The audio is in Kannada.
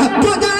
ಹತ್ತು ಜನ